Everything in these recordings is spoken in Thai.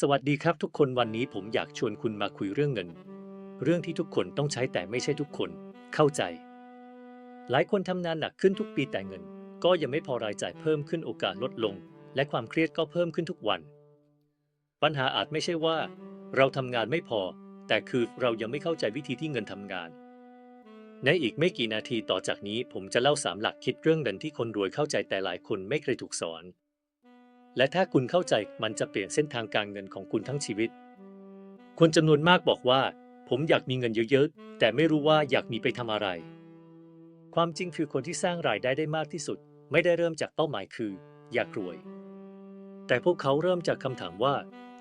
สวัสดีครับทุกคนวันนี้ผมอยากชวนคุณมาคุยเรื่องเงิน เรื่องที่ทุกคนต้องใช้แต่ไม่ใช่ทุกคน เข้าใจ หลายคนทำงานหนักขึ้นทุกปีแต่เงิน ก็ยังไม่พอรายจ่ายเพิ่มขึ้นโอกาสลดลง และความเครียดก็เพิ่มขึ้นทุกวัน ปัญหาอาจไม่ใช่ว่า เราทำงานไม่พอ แต่คือเรายังไม่เข้าใจวิธีที่เงินทำงาน ในอีกไม่กี่นาทีต่อจากนี้ผมจะเล่าสามหลักคิดเรื่องเงินที่คนรวยเข้าใจแต่หลายคนไม่เคยถูกสอน และถ้าคุณเข้าใจมันจะเปลี่ยนเส้นทางการเงินของคุณทั้งชีวิต คนจำนวนมากบอกว่า ผมอยากมีเงินเยอะๆ แต่ไม่รู้ว่าอยากมีไปทำอะไร ความจริงคือคนที่สร้างรายได้ได้มากที่สุด ไม่ได้เริ่มจากเป้าหมายคือ อยากรวย แต่พวกเขาเริ่มจากคำถามว่า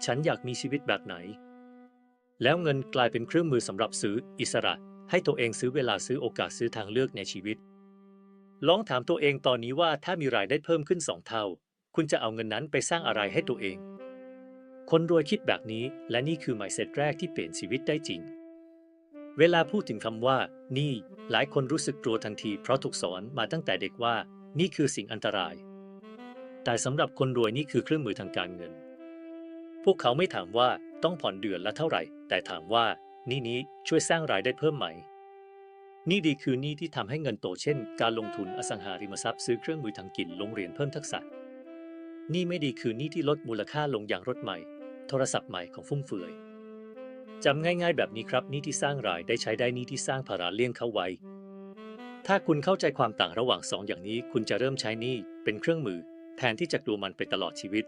ฉันอยากมีชีวิตแบบไหน แล้วเงินกลายเป็นเครื่องมือสำหรับซื้ออิสระ ให้ตัวเองซื้อเวลาซื้อโอกาสซื้อทางเลือกในชีวิต ลองถามตัวเองตอนนี้ว่าถ้ามีรายได้เพิ่มขึ้นสองเท่า คุณจะเอาเงินนั้นไปสร้างอะไรให้ตัวเอง คนรวยคิดแบบนี้ และนี่คือ mindset แรกที่เปลี่ยนชีวิตได้จริง เวลาพูดถึงคำว่า นี่ หลายคนรู้สึกกลัวทันที เพราะถูกสอนมาตั้งแต่เด็กว่า นี่คือสิ่งอันตราย แต่สำหรับคนรวยนี่คือเครื่องมือทางการเงิน พวกเขาไม่ถามว่าต้องผ่อนเดือนละเท่าไหร่ แต่ถามว่า นี่นี้ช่วยสร้างรายได้เพิ่มไหมนี่ดีคือนี่ที่ทำให้เงินโตเช่น การลงทุนอสังหาริมทรัพย์ซื้อเครื่องมือทางกินโรงเรียนเพิ่มทักษะ นี่ไม่ดีคือนี่ที่ลดมูลค่าลงอย่างรถใหม่ โทรศัพท์ใหม่ของฟุ่มเฟือยจำง่ายๆแบบนี้ครับนี่ที่สร้างรายได้ใช้ได้นี่ที่สร้างภาระเลี่ยงเข้าไว้ ถ้าคุณเข้าใจความต่างระหว่างสองอย่างนี้ คุณจะเริ่มใช้นี่เป็นเครื่องมือ แทนที่จะกลัวมันไปตลอดชีวิต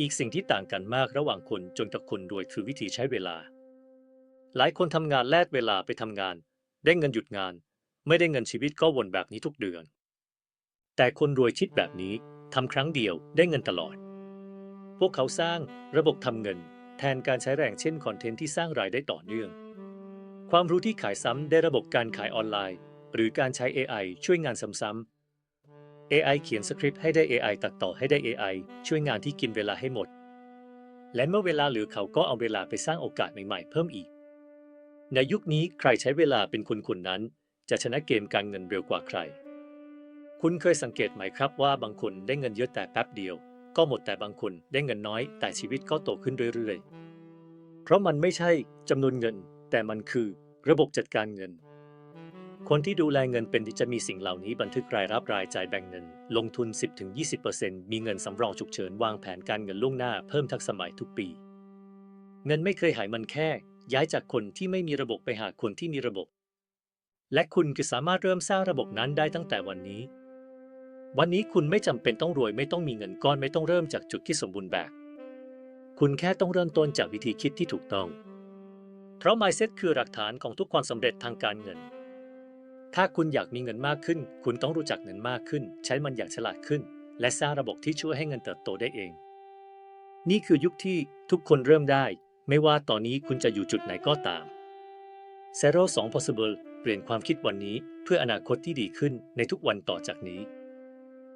อีกสิ่งที่ต่างกันมากระหว่างคนจนกับคนรวยคือวิธีใช้เวลา หลายคนทำงานแลกเวลาไปทำงาน ได้เงินหยุดงาน ไม่ได้เงินชีวิตก็วนแบบนี้ทุกเดือน แต่คนรวยคิดแบบนี้ ทำครั้งเดียวได้เงินตลอด พวกเขาสร้างระบบทำเงิน แทนการใช้แรงเช่นคอนเทนต์ที่สร้างรายได้ต่อเนื่อง ความรู้ที่ขายซ้ำได้ระบบการขายออนไลน์ หรือการใช้ AI ช่วยงานซ้ำๆ AI เขียนสคริปต์ให้ได้ AI ตัดต่อให้ได้ AI ช่วยงานที่กินเวลาให้หมด และเมื่อเวลาเหลือเขาก็เอาเวลาไปสร้างโอกาสใหม่ๆ เพิ่มอีก ในยุคนี้ใครใช้เวลาเป็นคนคนนั้น จะชนะเกมการเงินเร็วกว่าใคร คุณเคยสังเกตไหมครับว่าบางคนได้เงินเยอะแต่แป๊บเดียว ก็หมดแต่บางคนได้เงินน้อย แต่ชีวิตก็โตขึ้นเรื่อยๆ เพราะมันไม่ใช่จำนวนเงิน แต่มันคือระบบจัดการเงิน คนที่ดูแลเงินเป็นจะมีสิ่งเหล่านี้บันทึกรายรับรายจ่ายแบ่งเงิน ลงทุน 10-20%มีเงินสำรองฉุกเฉินวางแผนการเงินล่วงหน้าเพิ่มทักษะใหม่ทุกปี เงินไม่เคยหายมันแค่ ย้ายจากคนที่ไม่มีระบบไปหาคนที่มีระบบ และคุณก็สามารถเริ่มสร้างระบบนั้นได้ตั้งแต่วันนี้ วันนี้คุณไม่จำเป็นต้องรวยไม่ต้องมีเงินก้อนไม่ต้องเริ่มจากจุดที่สมบูรณ์แบบ คุณแค่ต้องเริ่มต้นจากวิธีคิดที่ถูกต้อง เพราะ mindset คือหลักฐานของทุกความสำเร็จทางการเงิน ถ้าคุณอยากมีเงินมากขึ้น คุณต้องรู้จักเงินมากขึ้น ใช้มันอย่างฉลาดขึ้น และสร้างระบบที่ช่วยให้เงินเติบโตได้เอง นี่คือยุคที่ทุกคนเริ่มได้ ไม่ว่าตอนนี้คุณจะอยู่จุดไหนก็ตาม Zero 2 Possible เปลี่ยนความคิดวันนี้เพื่ออนาคตที่ดีขึ้นในทุกวันต่อจากนี้